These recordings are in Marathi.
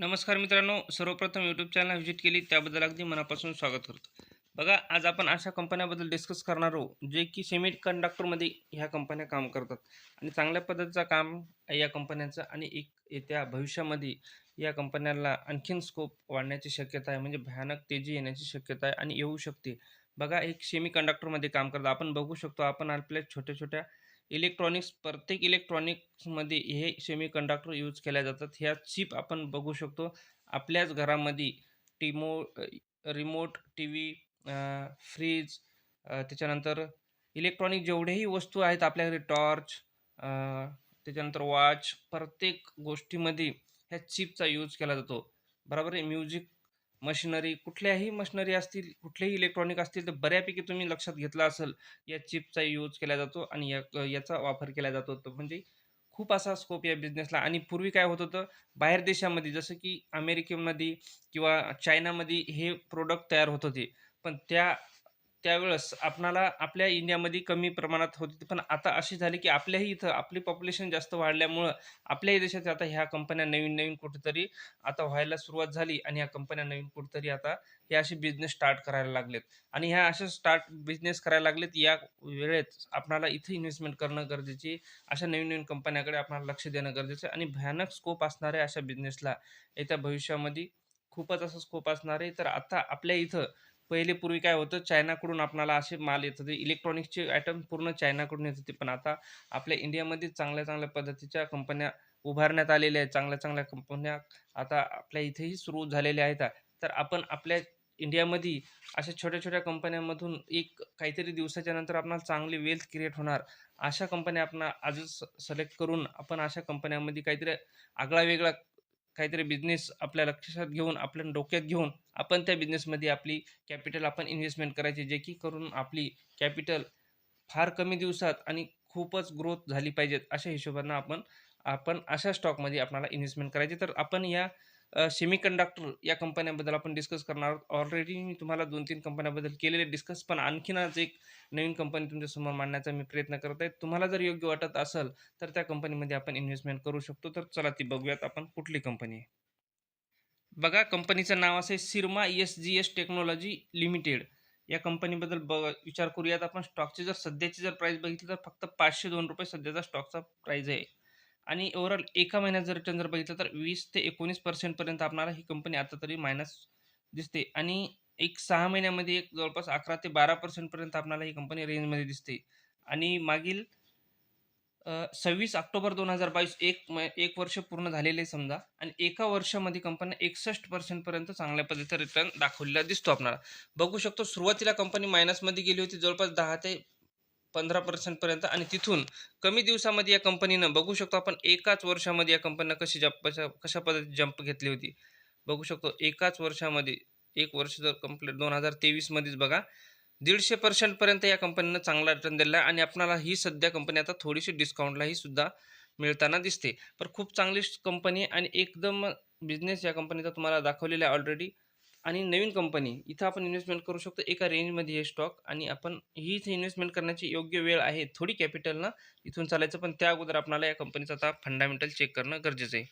नमस्कार मित्रांनो सर्वप्रथम यूट्यूब चॅनल व्हिजिट केली त्याबद्दल अगदी मनापासून स्वागत करतो. बघा आज आपण अशा कंपन्याबद्दल डिस्कस करणार आहोत जे की सेमी कंडक्टरमध्ये ह्या कंपन्या काम करतात. आणि चांगल्या पद्धतीचं काम या कंपन्यांचं आणि एक येत्या भविष्यामध्ये या कंपन्यांना आणखीन स्कोप वाढण्याची शक्यता आहे म्हणजे भयानक तेजी येण्याची शक्यता आहे आणि येऊ शकते. बघा एक सेमी कंडक्टरमध्ये काम करतात. आपण बघू शकतो आपण आपल्या छोट्या छोट्या इलेक्ट्रॉनिक्स प्रत्येक इलेक्ट्रॉनिक्समध्ये हे सेमी कंडक्टर यूज केल्या जातात. ह्या चिप आपण बघू शकतो. आपल्याच घरामध्ये टिमो रिमोट टी व्ही फ्रीज त्याच्यानंतर इलेक्ट्रॉनिक जेवढेही वस्तू आहेत आपल्याकडे टॉर्च त्याच्यानंतर वॉच प्रत्येक गोष्टीमध्ये ह्या चिपचा यूज केला जातो. बरोबर आहे? म्युझिक मशिनरी कुठल्याही मशिनरी असतील कुठलेही इलेक्ट्रॉनिक असतील तर बऱ्यापैकी तुम्ही लक्षात घेतलं असेल या चिपचा यूज केला जातो आणि या याचा वापर केला जातो. तर म्हणजे खूप असा स्कोप या बिझनेसला आणि पूर्वी काय होत होतं बाहेर देशामध्ये जसं की अमेरिकेमध्ये किंवा चायनामध्ये हे प्रोडक्ट तयार होत होते. पण त्या त्यावेळेस आपणाला आपल्या इंडियामध्ये कमी प्रमाणात होती पण आता अशी झाली की आपल्याही इथं आपली पॉप्युलेशन जास्त वाढल्यामुळं आपल्याही देशात आता ह्या कंपन्या नवीन नवीन कुठेतरी आता व्हायला सुरुवात झाली आणि ह्या कंपन्या नवीन कुठेतरी आता हे असे बिझनेस स्टार्ट करायला लागलेत. आणि ह्या अशा स्टार्ट बिझनेस करायला लागलेत या वेळेत आपणाला इथं इन्व्हेस्टमेंट करणं गरजेचे अशा नवीन नवीन कंपन्याकडे आपणाला लक्ष देणं गरजेचं आणि भयानक स्कोप असणाऱ्या अशा बिझनेसला येत्या भविष्यामध्ये खूपच असं स्कोप असणार. आहे तर आता आपल्या इथं पहिले पूर्वी काय होतं चायनाकडून आपणाला असे माल येत होते. इलेक्ट्रॉनिक्सचे आयटम पूर्ण चायनाकडून येत होते. पण आता आपल्या इंडियामध्ये चांगल्या चांगल्या पद्धतीच्या कंपन्या उभारण्यात आलेल्या आहेत. चांगल्या चांगल्या कंपन्या आता आपल्या इथेही सुरू झालेल्या आहेत. तर आपण आपल्या इंडियामध्ये अशा छोट्या छोट्या कंपन्यांमधून एक काहीतरी दिवसाच्या नंतर आपणाला चांगली वेल्थ क्रिएट होणार. अशा कंपन्या आपण आजच सिलेक्ट करून आपण अशा कंपन्यांमध्ये काहीतरी आगळा वेगळा काहीतरी बिझनेस आपल्या लक्षात घेऊन आपल्या डोक्यात घेऊन आपण त्या बिझनेसमध्ये आपली कॅपिटल आपण इन्व्हेस्टमेंट करायची जे की करून आपली कॅपिटल फार कमी दिवसात आणि खूपच ग्रोथ झाली पाहिजेत अशा हिशोबानं आपण आपण अशा स्टॉकमध्ये आपल्याला इन्व्हेस्टमेंट करायची. तर आपण या सेमी कंडक्टर या कंपन्याबद्दल आपण डिस्कस करणार आहोत. ऑलरेडी मी तुम्हाला दोन तीन कंपन्याबद्दल केलेले डिस्कस पण आणखीन आज एक नवीन कंपनी तुमच्यासमोर मांडण्याचा मी प्रयत्न करत आहे. तुम्हाला जर योग्य वाटत असेल तर त्या कंपनीमध्ये आपण इन्व्हेस्टमेंट करू शकतो. तर चला ती बघूयात आपण कुठली कंपनी आहे. बघा कंपनीचं नाव असे Syrma S G S technology limited या कंपनीबद्दल ब विचार करूयात आपण. स्टॉकची जर सध्याची जर प्राईस बघितली तर फक्त पाचशे दोन रुपये सध्याचा स्टॉकचा प्राईज आहे. आणि ओव्हरऑल एका महिन्यात जर रिटर्न जर बघितलं तर वीस ते एकोणीस पर्सेंटपर्यंत आपणाला ही कंपनी आता तरी मायनस दिसते. आणि एक सहा महिन्यामध्ये एक जवळपास अकरा ते बारा पर्सेंटपर्यंत आपणाला ही कंपनी रेंजमध्ये दिसते. आणि मागील सव्वीस ऑक्टोबर दोन हजार बावीस एक म एक वर्ष पूर्ण झालेले समजा आणि एका वर्षामध्ये कंपनी एकसष्ट पर्सेंटपर्यंत चांगल्या पद्धतीचा रिटर्न दाखवलेला दिसतो आपल्याला बघू शकतो सुरुवातीला कंपनी मायनसमध्ये गेली होती जवळपास दहा ते पंधरा पर्सेंटपर्यंत आणि तिथून कमी दिवसामध्ये या कंपनीनं बघू शकतो आपण एकाच वर्षामध्ये या कंपनीनं कशी जप कशा कशा पद्धतीने जंप घेतली होती. बघू शकतो एकाच वर्षामध्ये एक वर्ष जर कंप्लीट दोन हजार तेवीसमध्येच बघा दीडशे पर्सेंटपर्यंत या कंपनीनं चांगला रिटर्न दिला आहे आणि आपणाला ही सध्या कंपनी आता थोडीशी डिस्काउंटलाही सुद्धा मिळताना दिसते. पण खूप चांगली कंपनी आणि एकदम बिझनेस या कंपनीचा तुम्हाला दाखवलेला आहे ऑलरेडी आणि नवीन कंपनी इथं आपण इन्व्हेस्टमेंट करू शकतो. एका रेंजमध्ये हे स्टॉक आणि आपण ही इथे इन्व्हेस्टमेंट करण्याची योग्य वेळ आहे थोडी कॅपिटलनं इथून चालायचं. पण त्या अगोदर आपल्याला या कंपनीचा आता फंडामेंटल चेक करणं गरजेचं आहे.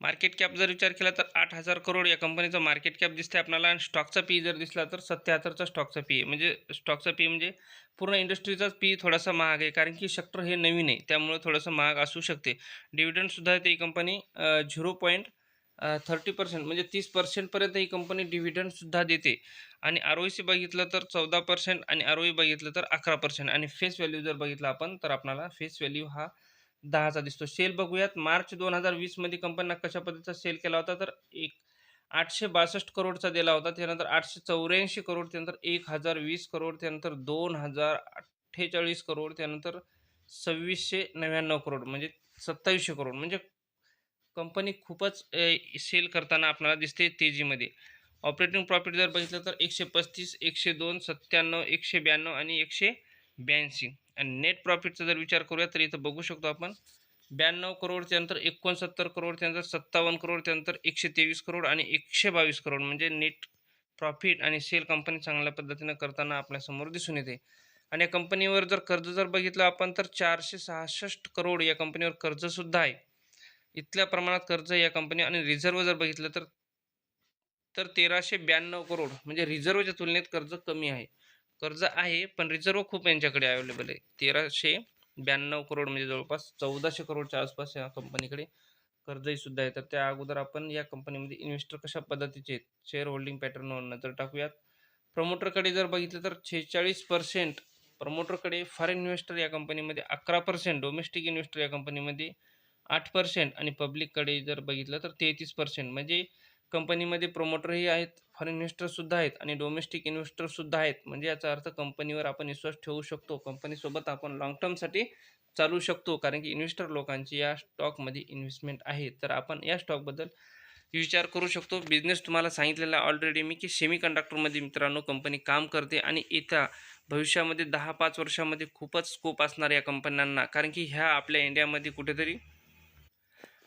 मार्केट कॅप जर विचार केला तर आठ हजार करोड या कंपनीचा मार्केट कॅप दिसते आपल्याला. आणि स्टॉकचा पी जर दिसला तर सत्याहत्तरचा स्टॉकचा पी म्हणजे स्टॉकचा पी म्हणजे पूर्ण इंडस्ट्रीचाच पी थोडासा महाग आहे. कारण की सेक्टर हे नवीन आहे. त्यामुळे थोडंसं महाग असू शकते. डिव्हिडंडसुद्धा ती company zero point thirty percent म्हणजे तीस पर्सेंटपर्यंत ही कंपनी डिव्हिडंडसुद्धा देते. आणि आर ओ सी बघितलं तर चौदा पर्सेंट आणि आर ओ ई बघितलं तर अकरा पर्सेंट आणि फेस व्हॅल्यू जर बघितलं आपण तर आपल्याला फेस व्हॅल्यू हा दहाचा दिसतो. सेल बघूयात. मार्च दोन हजार वीसमध्ये कंपनीनं कशा पद्धतीचा सेल केला होता? तर एक आठशे बासष्ट करोडचा दिला होता. त्यानंतर आठशे चौऱ्याऐंशी करोड त्यानंतर एक हजार वीस करोड त्यानंतर दोन हजार अठ्ठेचाळीस करोड त्यानंतर सव्वीसशे नव्याण्णव करोड म्हणजे सत्तावीसशे करोड. म्हणजे कंपनी खूपच सेल करताना आपल्याला दिसते तेजीमध्ये. ऑपरेटिंग प्रॉफिट जर बघितलं तर एकशे पस्तीस एकशे दोन सत्त्याण्णव एकशे ब्याण्णव आणि एकशे ब्याऐंशी. आणि नेट प्रॉफिटचा जर विचार करूया तर इथं बघू शकतो आपण ब्याण्णव करोड त्यानंतर एकोणसत्तर करोड त्यानंतर सत्तावन्न करोड त्यानंतर एकशे तेवीस करोड आणि एकशे बावीस करोड. म्हणजे नेट प्रॉफिट आणि सेल कंपनी चांगल्या पद्धतीनं करताना आपल्यासमोर दिसून येते. आणि या कंपनीवर जर कर्ज जर बघितलं आपण तर चारशे सहासष्ट करोड या कंपनीवर कर्जसुद्धा आहे. इतक्या प्रमाणात कर्ज या कंपनी आणि रिझर्व्ह जर बघितलं तर तर तेराशे ब्याण्णव करोड म्हणजे रिझर्व्हच्या तुलनेत कर्ज कमी आहे. कर्ज आहे पण रिझर्व्ह खूप यांच्याकडे अवेलेबल आहे. तेराशे ब्याण्णव करोड म्हणजे जवळपास चौदाशे करोडच्या आसपास या कंपनीकडे कर्जही सुद्धा आहे. तर त्या अगोदर आपण या कंपनीमध्ये इन्व्हेस्टर कशा पद्धतीचे आहेत शेअर होल्डिंग पॅटर्नवर नजर टाकूयात. प्रमोटरकडे जर बघितलं तर छेचाळीस पर्सेंट प्रमोटरकडे फॉरेन इन्व्हेस्टर या कंपनीमध्ये अकरा पर्सेंट डोमेस्टिक इन्व्हेस्टर या कंपनीमध्ये आठ पर्सेंट आणि पब्लिककडे जर बघितलं तर तेहतीस पर्सेंट म्हणजे कंपनीमध्ये प्रमोटरही आहेत फॉरेन इन्व्हेस्टरसुद्धा आहेत आणि डोमेस्टिक इन्व्हेस्टरसुद्धा आहेत. म्हणजे याचा अर्थ कंपनीवर आपण विश्वास ठेवू शकतो. कंपनीसोबत आपण लॉंग टर्मसाठी चालू शकतो. कारण की इन्व्हेस्टर लोकांची या स्टॉकमध्ये इन्व्हेस्टमेंट आहे. तर आपण या स्टॉकबद्दल विचार करू शकतो. बिझनेस तुम्हाला सांगितलेला ऑलरेडी मी की सेमी कंडक्टरमध्ये मित्रांनो कंपनी काम करते आणि येत्या भविष्यामध्ये दहा पाच वर्षामध्ये खूपच स्कोप असणार या कंपन्यांना कारण की ह्या आपल्या इंडियामध्ये कुठेतरी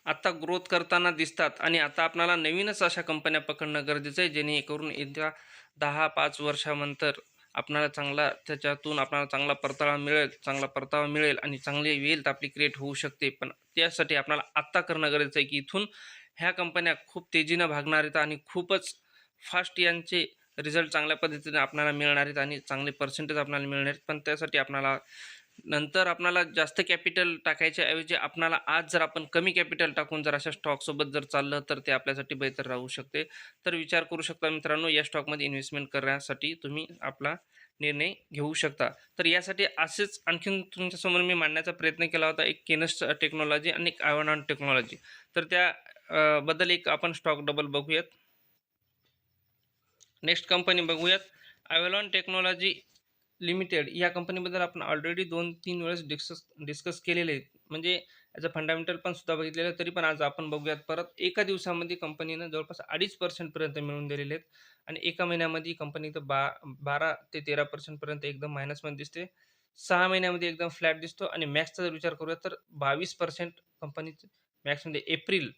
आत्ता ग्रोथ करताना दिसतात आणि आता आपणाला नवीनच अशा कंपन्या पकडणं गरजेचं आहे जेणेकरून येत्या दहा पाच वर्षानंतर आपणाला चांगला त्याच्यातून आपणाला चांगला परतावा मिळेल चांगला परतावा मिळेल आणि चांगली वेल्थ आपली क्रिएट होऊ शकते. पण त्यासाठी आपल्याला आत्ता करणं गरजेचं आहे की इथून ह्या कंपन्या खूप तेजीनं भागणार आहेत आणि खूपच फास्ट यांचे रिझल्ट चांगल्या पद्धतीने आपल्याला मिळणार आहेत आणि चांगले पर्सेंटेज आपल्याला मिळणार आहेत. पण त्यासाठी आपणाला नंतर आपणाला जास्त कॅपिटल टाकायच्या ऐवजी आपणाला आज जर आपण कमी कॅपिटल टाकून जर अशा स्टॉकसोबत जर चाललं तर ते आपल्यासाठी बेहतर राहू शकते. तर विचार करू शकता मित्रांनो या स्टॉकमध्ये इन्व्हेस्टमेंट करण्यासाठी तुम्ही आपला निर्णय घेऊ शकता. तर यासाठी असेच आणखीन तुमच्यासमोर मी मांडण्याचा प्रयत्न केला होता. एक केनस टेक्नॉलॉजी आणि एक आयवॉनॉन टेक्नॉलॉजी तर त्या बद्दल एक आपण स्टॉक डबल बघूयात. नेक्स्ट कंपनी बघूयात. ॲव्हलॉन टेक्नॉलॉजी लिमिटेड या कंपनीबद्दल आपण ऑलरेडी दोन तीन वेळेस डिस्कस डिस्कस केलेले आहेत. म्हणजे याचं फंडामेंटल पण सुद्धा बघितलेलं तरी पण आज आपण बघूयात परत एका दिवसामध्ये कंपनीनं जवळपास अडीच पर्सेंटपर्यंत मिळून दिलेले आहेत. आणि एका महिन्यामध्ये कंपनी तर बा बारा ते तेरा पर्सेंटपर्यंत एकदम मायनसमध्ये दिसते. सहा महिन्यामध्ये एकदम फ्लॅट दिसतो. आणि मॅक्सचा जर विचार करूया तर बावीस पर्सेंट कंपनीचं मॅक्समध्ये एप्रिल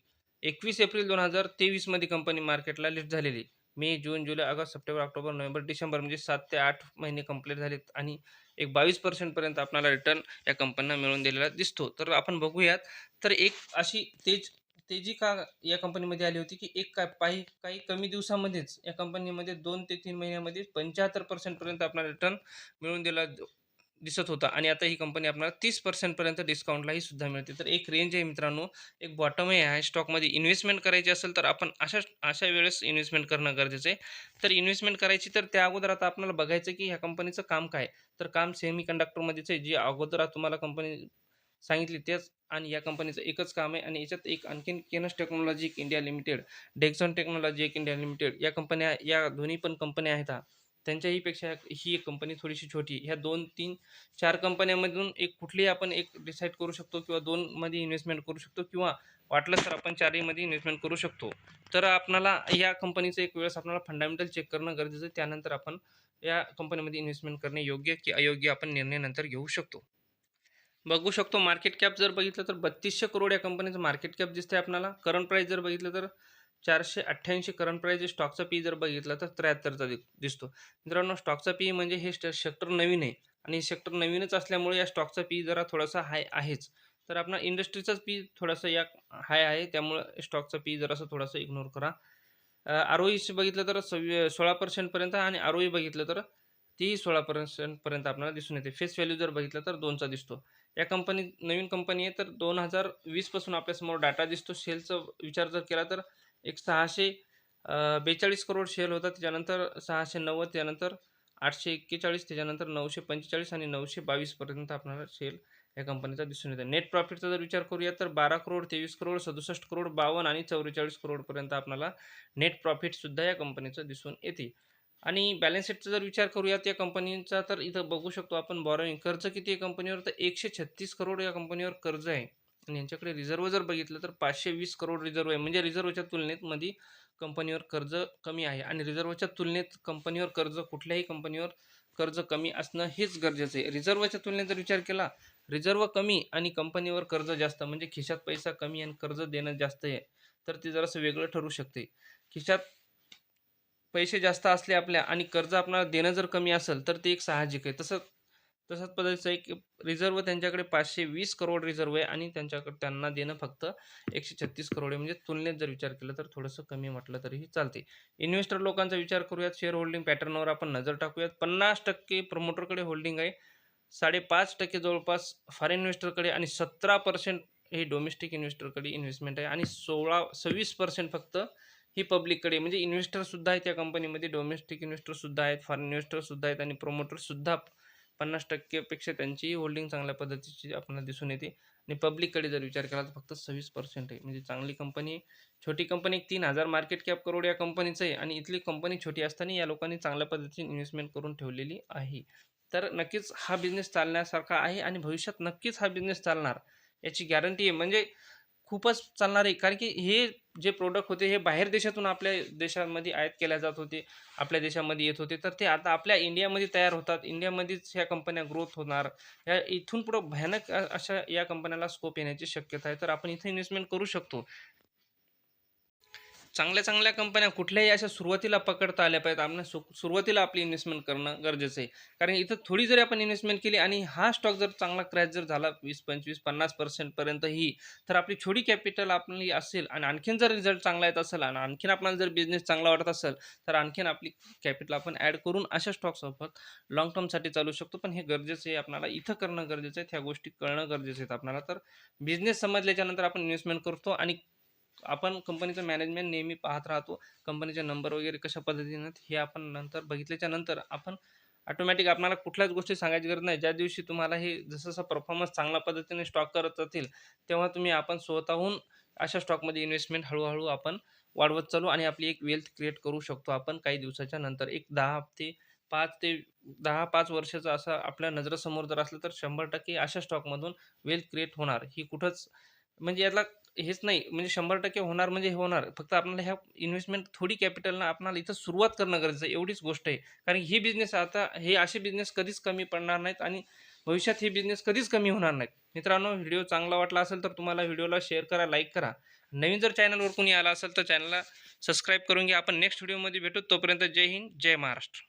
एकवीस एप्रिल दोन हजार तेवीसमध्ये कंपनी मार्केटला लिस्ट झालेली May June July August September October November December म्हणजे सात ते आठ महिने कंप्लीट झालेत आणि एक बावीस पर्सेंटपर्यंत आपल्याला रिटर्न या कंपनीना मिळून दिलेला दिसतो. तर आपण बघूयात. तर एक अशी तेज तेजी का या कंपनीमध्ये आली होती की एक काय काही काही कमी दिवसामध्येच या कंपनीमध्ये दोन ते तीन महिन्यामध्ये पंच्याहत्तर पर्सेंटपर्यंत आपला रिटर्न मिळून दिला. दिसत होता आणि आता ही कंपनी आपल्याला तीस पर्सेंटपर्यंत डिस्काउंटलाही सुद्धा मिळते. तर एक रेंज आहे मित्रांनो एक बॉटमही आहे. स्टॉकमध्ये इन्व्हेस्टमेंट करायची असेल तर आपण अशा अशा वेळेस इन्व्हेस्टमेंट करणं गरजेचं आहे. तर इन्व्हेस्टमेंट करायची तर त्या अगोदर आता आपल्याला बघायचं की ह्या कंपनीचं काम काय तर काम सेमी कंडक्टरमध्येच आहे. जी अगोदर तुम्हाला कंपनी सांगितली तेच आणि या कंपनीचं एकच काम आहे. आणि याच्यात एक आणखीन Kaynes technology India limited Dixon technology एक इंडिया लिमिटेड या कंपन्या या दोन्ही पण कंपन्या आहेत हा. त्यांच्याहीपेक्षा ही एक कंपनी थोडीशी छोटी ह्या दोन तीन चार कंपन्यांमधून एक कुठलीही आपण एक डिसाईड करू शकतो किंवा दोनमध्ये इन्व्हेस्टमेंट करू शकतो किंवा वाटलं तर आपण चारहीमध्ये इन्व्हेस्टमेंट करू शकतो. तर आपणाला या कंपनीचं एक वेळेस आपल्याला फंडामेंटल चेक करणं गरजेचं आहे. त्यानंतर आपण या कंपनीमध्ये इन्व्हेस्टमेंट करणे योग्य की अयोग्य आपण निर्णय नंतर घेऊ शकतो. बघू शकतो मार्केट कॅप जर बघितलं तर बत्तीसशे करोड या कंपनीचं मार्केट कॅप दिसते आपल्याला करंट प्राईस जर बघितलं तर चारशे अठ्ठ्याऐंशी करंट प्राईज स्टॉकचा पी जर बघितला तर त्र्याहत्तरचा दिसतो. मित्रांनो स्टॉकचा पी म्हणजे हे सेक्टर नवीन आहे. आणि सेक्टर नवीनच असल्यामुळे या स्टॉकचा पी जरा थोडासा हाय आहेच. तर आपला इंडस्ट्रीचाच पी थोडासा या हाय आहे. त्यामुळं स्टॉकचा पी जरासा थोडासा इग्नोर करा. आर ओ बघितलं तर सव्वी सोळा पर्सेंटपर्यंत आणि आर ओ बघितलं तर तीही सोळा पर्सेंटपर्यंत आपल्याला दिसून येते. फेस व्हॅल्यू जर बघितलं तर दोनचा दिसतो. या कंपनी नवीन कंपनी आहे तर दोन हजार वीसपासून आपल्यासमोर डाटा दिसतो. सेलचा विचार जर केला तर एक सहाशे बेचाळीस करोड शेअर होता त्याच्यानंतर सहाशे नव्वद त्यानंतर आठशे एक्केचाळीस त्याच्यानंतर नऊशे पंचेचाळीस आणि नऊशे बावीसपर्यंत आपल्याला शेअर या कंपनीचा दिसून येतो. नेट प्रॉफिटचा जर विचार करूया तर बारा करोड तेवीस करोड सदुसष्ट करोड बावन्न आणि चौवेचाळीस करोडपर्यंत आपल्याला नेट प्रॉफिटसुद्धा या कंपनीचं दिसून येते. आणि बॅलन्स शीटचा जर विचार करूयात या कंपनीचा तर इथं बघू शकतो आपण बॉरोईंग कर्ज किती आहे कंपनीवर तर एकशे छत्तीस करोड या कंपनीवर कर्ज आहे. आणि यांच्याकडे रिझर्व्ह जर बघितलं तर पाचशे वीस करोड रिझर्व्ह आहे. म्हणजे रिझर्व्हच्या तुलनेत मध्ये कंपनीवर कर्ज कमी आहे आणि रिझर्व्हच्या तुलनेत कंपनीवर कर्ज कुठल्याही कंपनीवर कर्ज कमी असणं हेच गरजेचं आहे. रिझर्व्हच्या तुलनेत जर विचार केला रिझर्व्ह कमी आणि कंपनीवर कर्ज जास्त म्हणजे खिशात पैसा कमी आणि कर्ज देणं जास्त आहे तर ते जरासं वेगळं ठरू शकते. खिशात पैसे जास्त असले आपल्या आणि कर्ज आपल्याला देणं जर कमी असेल तर ते एक साहजिक आहे. तसं तशाच पद्धतीचं एक रिझर्व त्यांच्याकडे पाचशे वीस करोड रिझर्व आहे आणि त्यांच्याकडे त्यांना देणं फक्त एकशे छत्तीस करोड आहे. म्हणजे तुलनेत जर विचार केला तर थोडंसं कमी म्हटलं तरीही चालते. इन्व्हेस्टर लोकांचा विचार करूयात. शेअर होल्डिंग पॅटर्नवर आपण नजर टाकूयात. पन्नास टक्के प्रमोटरकडे होल्डिंग आहे. साडेपाच टक्के जवळपास फॉरेन इन्व्हेस्टरकडे आणि सतरा पर्सेंट हे डोमेस्टिक इन्व्हेस्टरकडे इन्व्हेस्टमेंट आहे. आणि सोळा सव्वीस पर्सेंट फक्त ही पब्लिककडे म्हणजे इन्व्हेस्टरसुद्धा आहेत त्या कंपनीमध्ये डोमेस्टिक इन्व्हेस्टरसुद्धा आहेत फॉरेन इन्व्हेस्टरसुद्धा आहेत आणि प्रोमोटरसुद्धा पन्नास टक्केपेक्षा त्यांचीही होल्डिंग चांगल्या पद्धतीची आपल्याला दिसून येते. आणि पब्लिककडे जर विचार केला तर फक्त सव्वीस पर्सेंट आहे. म्हणजे चांगली कंपनी छोटी कंपनी तीन हजार मार्केट कॅप करोड या कंपनीचं आहे. आणि इथली कंपनी छोटी असताना या लोकांनी चांगल्या पद्धतीने इन्व्हेस्टमेंट करून ठेवलेली आहे. तर नक्कीच हा बिझनेस चालण्यासारखा आहे आणि भविष्यात नक्कीच हा बिझनेस चालणार याची गॅरंटी आहे. म्हणजे खूपच चालणार आहे. कारण की हे जे प्रोडक्ट होते हे बाहेर देशातून आपल्या देशामध्ये आयात केल्या जात होते आपल्या देशामध्ये येत होते. तर ते आता आपल्या इंडियामध्ये तयार होतात. इंडियामध्येच ह्या कंपन्या ग्रोथ होणार. या इथून पुढं भयानक अशा या कंपन्याला स्कोप येण्याची शक्यता आहे. तर आपण इथे इन्व्हेस्टमेंट करू शकतो. चांगल्या चांगल्या कंपन्या कुठल्याही अशा सुरुवातीला पकडता आल्या पाहिजेत. आपण सु सुरुवातीला आपली इन्व्हेस्टमेंट करणं गरजेचं आहे. कारण इथं थोडी जरी आपण इन्व्हेस्टमेंट केली आणि हा स्टॉक जर चांगला क्रॅश जर झाला वीस पंचवीस पन्नास पर्सेंटपर्यंत ही तर आपली छोटी कॅपिटल आपली असेल आणि आणखीन जर रिझल्ट चांगला येत असेल आणि आणखीन आपल्याला जर बिझनेस चांगला वाटत असेल तर आणखीन आपली कॅपिटल आपण ॲड करून अशा स्टॉकसोबत लाँग टर्मसाठी चालू शकतो. पण हे गरजेचं आहे आपल्याला इथं करणं गरजेचं आहे ह्या गोष्टी कळणं गरजेचं आहे. आपल्याला तर बिझनेस समजल्याच्यानंतर आपण इन्व्हेस्टमेंट करतो आणि आपण कंपनीचं मॅनेजमेंट नेहमी पाहत राहतो. कंपनीचे नंबर वगैरे कशा पद्धतीने हे आपण नंतर बघितल्याच्या नंतर आपण ऑटोमॅटिक आपल्याला कुठल्याच गोष्टी सांगायची गरज नाही. ज्या दिवशी तुम्हाला हे जसं जसं परफॉर्मन्स चांगल्या पद्धतीने स्टॉक करत जातील तेव्हा तुम्ही आपण स्वतःहून अशा स्टॉकमध्ये इन्व्हेस्टमेंट हळूहळू आपण वाढवत चालू आणि आपली एक वेल्थ क्रिएट करू शकतो आपण काही दिवसाच्या नंतर. एक दहा ते पाच ते दहा पाच वर्षाचा असा आपल्या नजरेसमोर जर असलं तर शंभर टक्के अशा स्टॉकमधून वेल्थ क्रिएट होणार. ही कुठंच म्हणजे यातला हेच नाही म्हणजे शंभर टक्के होणार म्हणजे हे होणार. फक्त आपल्याला ह्या इन्व्हेस्टमेंट थोडी कॅपिटलनं आपल्याला इथं सुरुवात करणं गरजेचं आहे एवढीच गोष्ट आहे. कारण ही बिझनेस आता हे असे बिझनेस कधीच कमी पडणार नाहीत आणि भविष्यात हे बिझनेस कधीच कमी होणार नाहीत. मित्रांनो व्हिडिओ चांगला वाटला असेल तर तुम्हाला व्हिडिओला शेअर करा लाईक करा. नवीन जर चॅनलवर कोणी आला असेल तर चॅनलला सबस्क्राईब करून घ्या. आपण नेक्स्ट व्हिडिओमध्ये भेटू. तोपर्यंत जय हिंद जय महाराष्ट्र.